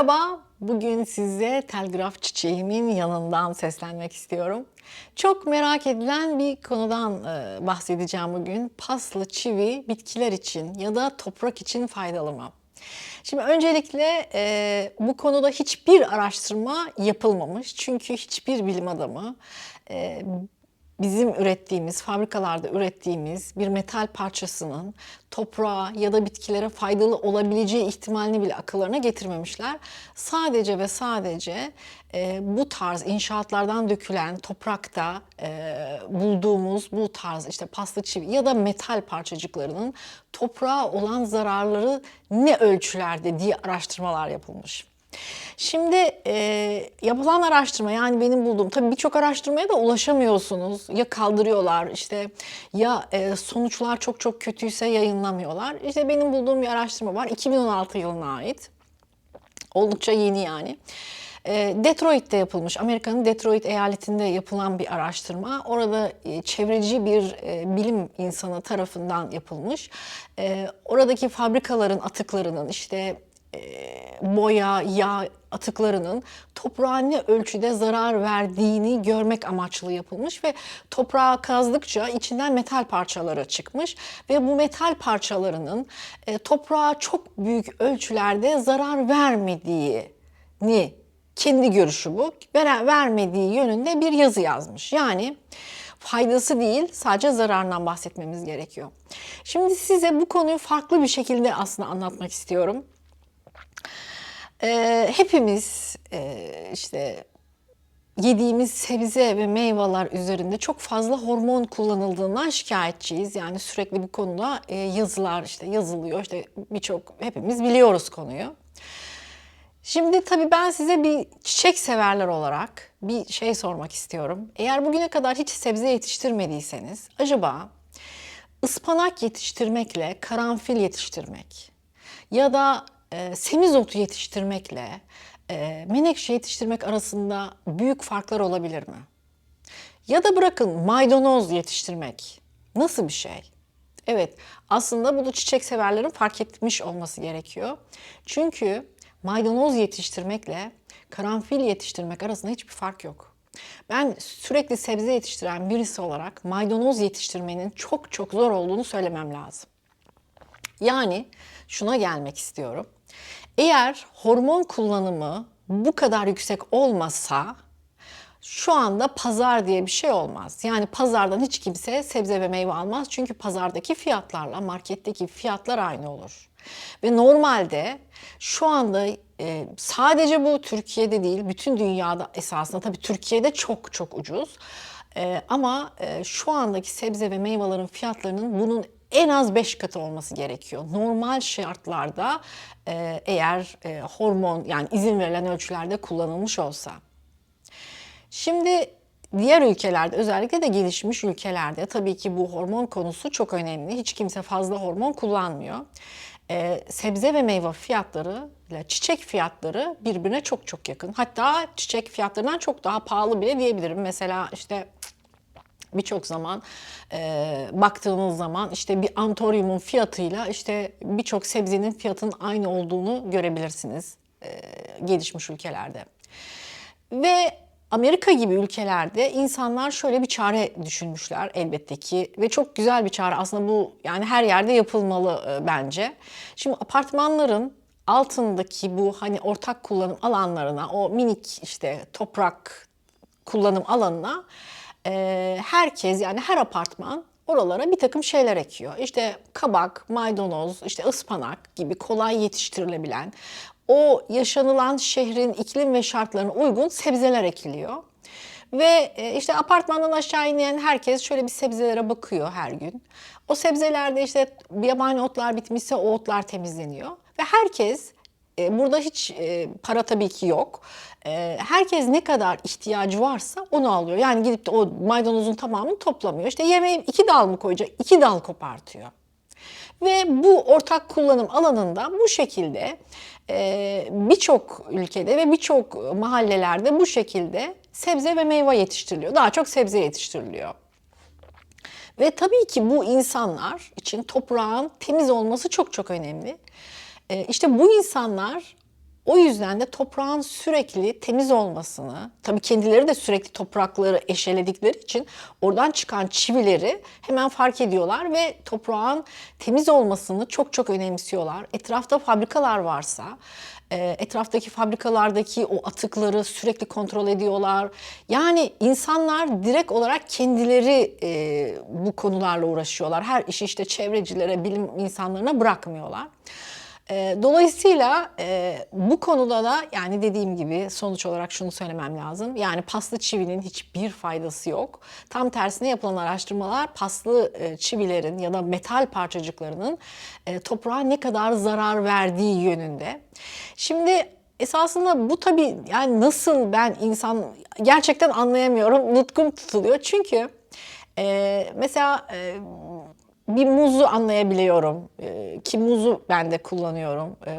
Merhaba, bugün size telgraf çiçeğimin yanından seslenmek istiyorum. Çok merak edilen bir konudan e, bahsedeceğim bugün. Paslı çivi bitkiler için ya da toprak için faydalı mı? Şimdi öncelikle e, bu konuda hiçbir araştırma yapılmamış. Çünkü hiçbir bilim adamı e, bizim ürettiğimiz, fabrikalarda ürettiğimiz bir metal parçasının toprağa ya da bitkilere faydalı olabileceği ihtimalini bile akıllarına getirmemişler. Sadece ve sadece e, bu tarz inşaatlardan dökülen toprakta e, bulduğumuz bu tarz işte paslı çivi ya da metal parçacıklarının toprağa olan zararları ne ölçülerde diye araştırmalar yapılmış. Şimdi e, yapılan araştırma yani benim bulduğum tabii birçok araştırmaya da ulaşamıyorsunuz. Ya kaldırıyorlar işte ya e, sonuçlar çok çok kötüyse yayınlamıyorlar. İşte benim bulduğum bir araştırma var 2016 yılına ait. Oldukça yeni yani. E, Detroit'te yapılmış, Amerika'nın Detroit eyaletinde yapılan bir araştırma. Orada e, çevreci bir e, bilim insanı tarafından yapılmış. Oradaki fabrikaların atıklarının işte boya, yağ atıklarının toprağa ne ölçüde zarar verdiğini görmek amaçlı yapılmış ve toprağa kazdıkça içinden metal parçaları çıkmış ve bu metal parçalarının e, toprağa çok büyük ölçülerde zarar vermediğini kendi görüşü bu. Ver, vermediği yönünde bir yazı yazmış. Yani faydası değil sadece zararından bahsetmemiz gerekiyor. Şimdi size bu konuyu farklı bir şekilde aslında anlatmak istiyorum. Ee, hepimiz e, işte yediğimiz sebze ve meyveler üzerinde çok fazla hormon kullanıldığından şikayetçiyiz. Yani sürekli bu konuda e, yazılar işte yazılıyor. İşte birçok hepimiz biliyoruz konuyu. Şimdi tabii ben size bir çiçek severler olarak bir şey sormak istiyorum. Eğer bugüne kadar hiç sebze yetiştirmediyseniz acaba ıspanak yetiştirmekle karanfil yetiştirmek ya da e, semizotu yetiştirmekle e, menekşe yetiştirmek arasında büyük farklar olabilir mi? Ya da bırakın maydanoz yetiştirmek nasıl bir şey? Evet aslında bunu çiçek severlerin fark etmiş olması gerekiyor. Çünkü maydanoz yetiştirmekle karanfil yetiştirmek arasında hiçbir fark yok. Ben sürekli sebze yetiştiren birisi olarak maydanoz yetiştirmenin çok çok zor olduğunu söylemem lazım. Yani şuna gelmek istiyorum. Eğer hormon kullanımı bu kadar yüksek olmasa şu anda pazar diye bir şey olmaz. Yani pazardan hiç kimse sebze ve meyve almaz. Çünkü pazardaki fiyatlarla marketteki fiyatlar aynı olur. Ve normalde şu anda e, sadece bu Türkiye'de değil bütün dünyada esasında tabii Türkiye'de çok çok ucuz. E, ama e, şu andaki sebze ve meyvelerin fiyatlarının bunun en az 5 katı olması gerekiyor. Normal şartlarda e, eğer e, hormon yani izin verilen ölçülerde kullanılmış olsa. Şimdi diğer ülkelerde özellikle de gelişmiş ülkelerde tabii ki bu hormon konusu çok önemli. Hiç kimse fazla hormon kullanmıyor. Ee, sebze ve meyve fiyatları ile çiçek fiyatları birbirine çok çok yakın. Hatta çiçek fiyatlarından çok daha pahalı bile diyebilirim. Mesela işte birçok zaman e, baktığınız zaman işte bir antoryumun fiyatıyla işte birçok sebzenin fiyatının aynı olduğunu görebilirsiniz e, gelişmiş ülkelerde. Ve Amerika gibi ülkelerde insanlar şöyle bir çare düşünmüşler elbette ki ve çok güzel bir çare aslında bu yani her yerde yapılmalı e, bence. Şimdi apartmanların altındaki bu hani ortak kullanım alanlarına o minik işte toprak kullanım alanına e, herkes yani her apartman oralara bir takım şeyler ekiyor. İşte kabak, maydanoz, işte ıspanak gibi kolay yetiştirilebilen o yaşanılan şehrin iklim ve şartlarına uygun sebzeler ekiliyor. Ve e, işte apartmandan aşağı inen herkes şöyle bir sebzelere bakıyor her gün. O sebzelerde işte yabani otlar bitmişse o otlar temizleniyor. Ve herkes e, burada hiç e, para tabii ki yok. Herkes ne kadar ihtiyacı varsa onu alıyor. Yani gidip de o maydanozun tamamını toplamıyor. İşte yemeğe iki dal mı koyacak? İki dal kopartıyor. Ve bu ortak kullanım alanında bu şekilde e, birçok ülkede ve birçok mahallelerde bu şekilde sebze ve meyve yetiştiriliyor. Daha çok sebze yetiştiriliyor. Ve tabii ki bu insanlar için toprağın temiz olması çok çok önemli. E, işte bu insanlar O yüzden de toprağın sürekli temiz olmasını, tabii kendileri de sürekli toprakları eşeledikleri için oradan çıkan çivileri hemen fark ediyorlar ve toprağın temiz olmasını çok çok önemsiyorlar. Etrafta fabrikalar varsa e, etraftaki fabrikalardaki o atıkları sürekli kontrol ediyorlar. Yani insanlar direkt olarak kendileri e, bu konularla uğraşıyorlar. Her işi işte çevrecilere, bilim insanlarına bırakmıyorlar. E, Dolayısıyla e, bu konuda da yani dediğim gibi sonuç olarak şunu söylemem lazım. Yani paslı çivinin hiçbir faydası yok. Tam tersine yapılan araştırmalar paslı e, çivilerin ya da metal parçacıklarının e, toprağa ne kadar zarar verdiği yönünde. Şimdi esasında bu tabii yani nasıl ben insan gerçekten anlayamıyorum. Nutkum tutuluyor. Çünkü e, mesela e, bir muzu anlayabiliyorum Ee, ki muzu ben de kullanıyorum Ee,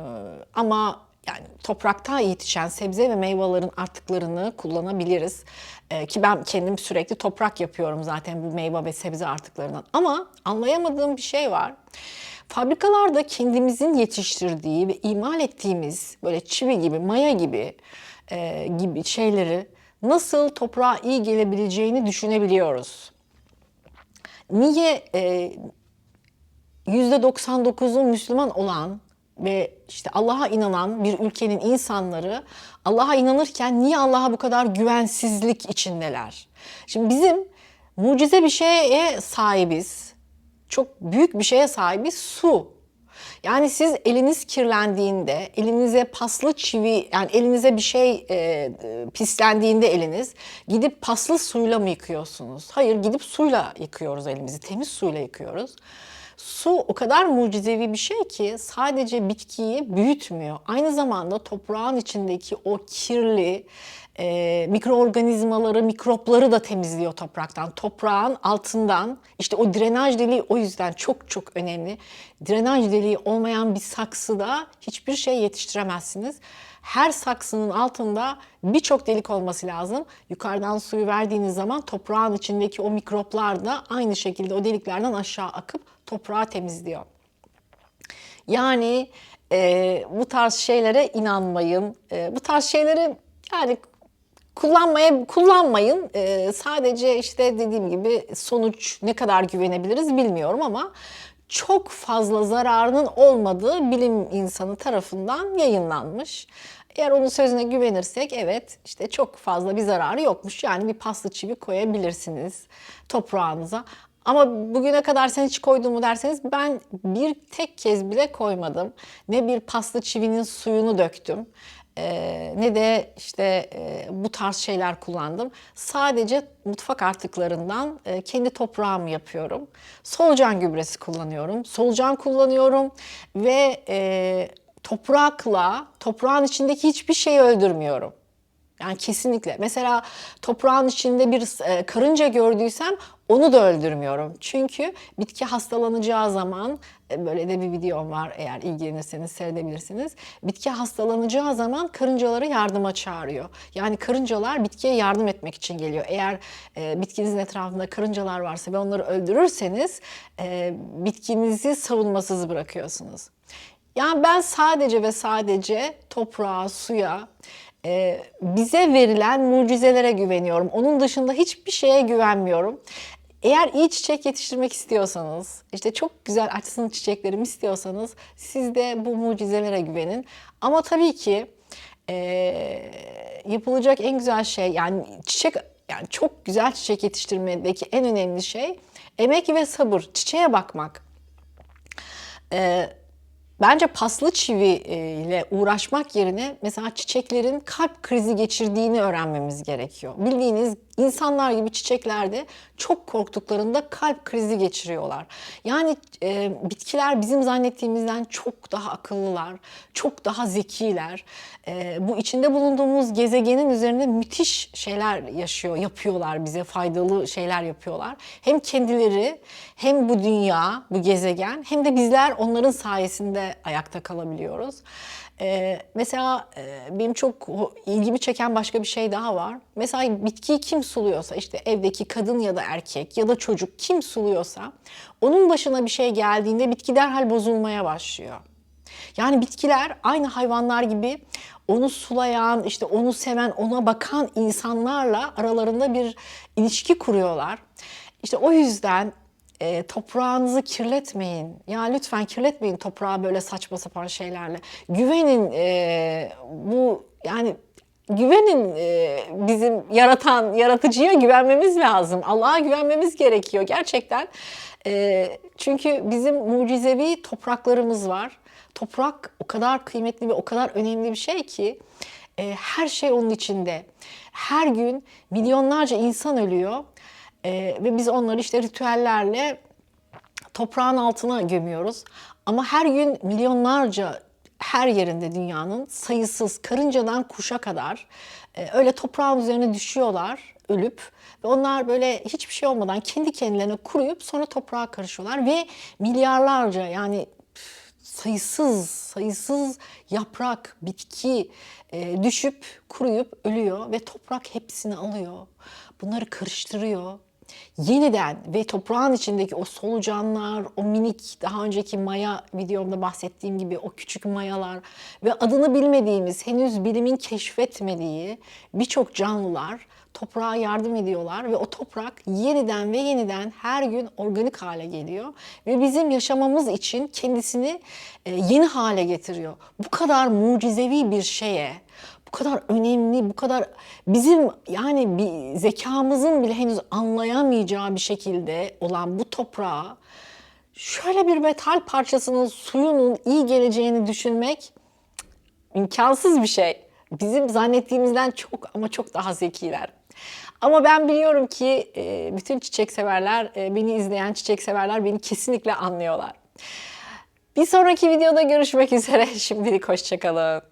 ama yani toprakta yetişen sebze ve meyvelerin artıklarını kullanabiliriz Ee, ki ben kendim sürekli toprak yapıyorum zaten bu meyve ve sebze artıklarından ama anlayamadığım bir şey var. Fabrikalarda kendimizin yetiştirdiği ve imal ettiğimiz böyle çivi gibi, maya gibi e, gibi şeyleri nasıl toprağa iyi gelebileceğini düşünebiliyoruz. Niye e, %99'u Müslüman olan ve işte Allah'a inanan bir ülkenin insanları Allah'a inanırken niye Allah'a bu kadar güvensizlik içindeler? Şimdi bizim mucize bir şeye sahibiz. Çok büyük bir şeye sahibiz su. Yani siz eliniz kirlendiğinde, elinize paslı çivi, yani elinize bir şey e, pislendiğinde eliniz, gidip paslı suyla mı yıkıyorsunuz? Hayır, gidip suyla yıkıyoruz elimizi, temiz suyla yıkıyoruz. Su o kadar mucizevi bir şey ki sadece bitkiyi büyütmüyor. Aynı zamanda toprağın içindeki o kirli e, mikroorganizmaları, mikropları da temizliyor topraktan. Toprağın altından işte o drenaj deliği o yüzden çok çok önemli. Drenaj deliği olmayan bir saksıda hiçbir şey yetiştiremezsiniz. Her saksının altında birçok delik olması lazım. Yukarıdan suyu verdiğiniz zaman toprağın içindeki o mikroplar da aynı şekilde o deliklerden aşağı akıp toprağı temizliyor. Yani e, bu tarz şeylere inanmayın. E, bu tarz şeyleri yani kullanmaya kullanmayın. E, sadece işte dediğim gibi sonuç ne kadar güvenebiliriz bilmiyorum ama çok fazla zararının olmadığı bilim insanı tarafından yayınlanmış. Eğer onun sözüne güvenirsek evet işte çok fazla bir zararı yokmuş. Yani bir paslı çivi koyabilirsiniz toprağınıza. Ama bugüne kadar sen hiç koydun mu derseniz ben bir tek kez bile koymadım. Ne bir paslı çivinin suyunu döktüm. Ee, ne de işte e, bu tarz şeyler kullandım. Sadece mutfak artıklarından e, kendi toprağımı yapıyorum. Solucan gübresi kullanıyorum. Solucan kullanıyorum ve e, toprakla toprağın içindeki hiçbir şeyi öldürmüyorum. Yani kesinlikle. Mesela toprağın içinde bir e, karınca gördüysem onu da öldürmüyorum. Çünkü bitki hastalanacağı zaman e, böyle de bir videom var eğer ilgilenirseniz seyredebilirsiniz. Bitki hastalanacağı zaman karıncaları yardıma çağırıyor. Yani karıncalar bitkiye yardım etmek için geliyor. Eğer e, bitkinizin etrafında karıncalar varsa ve onları öldürürseniz e, bitkinizi savunmasız bırakıyorsunuz. Yani ben sadece ve sadece toprağa, suya, e, bize verilen mucizelere güveniyorum. Onun dışında hiçbir şeye güvenmiyorum. Eğer iyi çiçek yetiştirmek istiyorsanız, işte çok güzel açsın çiçeklerimi istiyorsanız siz de bu mucizelere güvenin. Ama tabii ki e, yapılacak en güzel şey yani çiçek yani çok güzel çiçek yetiştirmedeki en önemli şey emek ve sabır. Çiçeğe bakmak. E, Bence paslı çivi e, uğraşmak yerine mesela çiçeklerin kalp krizi geçirdiğini öğrenmemiz gerekiyor. Bildiğiniz insanlar gibi çiçeklerde çok korktuklarında kalp krizi geçiriyorlar. Yani e, bitkiler bizim zannettiğimizden çok daha akıllılar, çok daha zekiler. E, bu içinde bulunduğumuz gezegenin üzerinde müthiş şeyler yaşıyor, yapıyorlar bize faydalı şeyler yapıyorlar. Hem kendileri hem bu dünya, bu gezegen hem de bizler onların sayesinde ayakta kalabiliyoruz. Ee, mesela e, benim çok ilgimi çeken başka bir şey daha var. Mesela bitkiyi kim suluyorsa işte evdeki kadın ya da erkek ya da çocuk kim suluyorsa onun başına bir şey geldiğinde bitki derhal bozulmaya başlıyor. Yani bitkiler aynı hayvanlar gibi onu sulayan, işte onu seven, ona bakan insanlarla aralarında bir ilişki kuruyorlar. İşte o yüzden e, toprağınızı kirletmeyin. Ya lütfen kirletmeyin toprağı böyle saçma sapan şeylerle. Güvenin e, bu yani güvenin e, bizim yaratan yaratıcıya güvenmemiz lazım. Allah'a güvenmemiz gerekiyor gerçekten. E, çünkü bizim mucizevi topraklarımız var. Toprak o kadar kıymetli ve o kadar önemli bir şey ki e, her şey onun içinde. Her gün milyonlarca insan ölüyor ve biz onları işte ritüellerle toprağın altına gömüyoruz. Ama her gün milyonlarca her yerinde dünyanın sayısız karıncadan kuşa kadar e, öyle toprağın üzerine düşüyorlar ölüp ve onlar böyle hiçbir şey olmadan kendi kendilerine kuruyup sonra toprağa karışıyorlar ve milyarlarca yani sayısız sayısız yaprak, bitki e, düşüp kuruyup ölüyor ve toprak hepsini alıyor. Bunları karıştırıyor. Yeniden ve toprağın içindeki o solucanlar, o minik daha önceki maya videomda bahsettiğim gibi o küçük mayalar ve adını bilmediğimiz, henüz bilimin keşfetmediği birçok canlılar toprağa yardım ediyorlar ve o toprak yeniden ve yeniden her gün organik hale geliyor ve bizim yaşamamız için kendisini e, yeni hale getiriyor. Bu kadar mucizevi bir şeye, bu kadar önemli, bu kadar bizim yani bir zekamızın bile henüz anlayamayacağı bir şekilde olan bu toprağa şöyle bir metal parçasının suyunun iyi geleceğini düşünmek imkansız bir şey. Bizim zannettiğimizden çok ama çok daha zekiler. Ama ben biliyorum ki e, bütün çiçek severler, e, beni izleyen çiçek severler beni kesinlikle anlıyorlar. Bir sonraki videoda görüşmek üzere. Şimdilik hoşçakalın.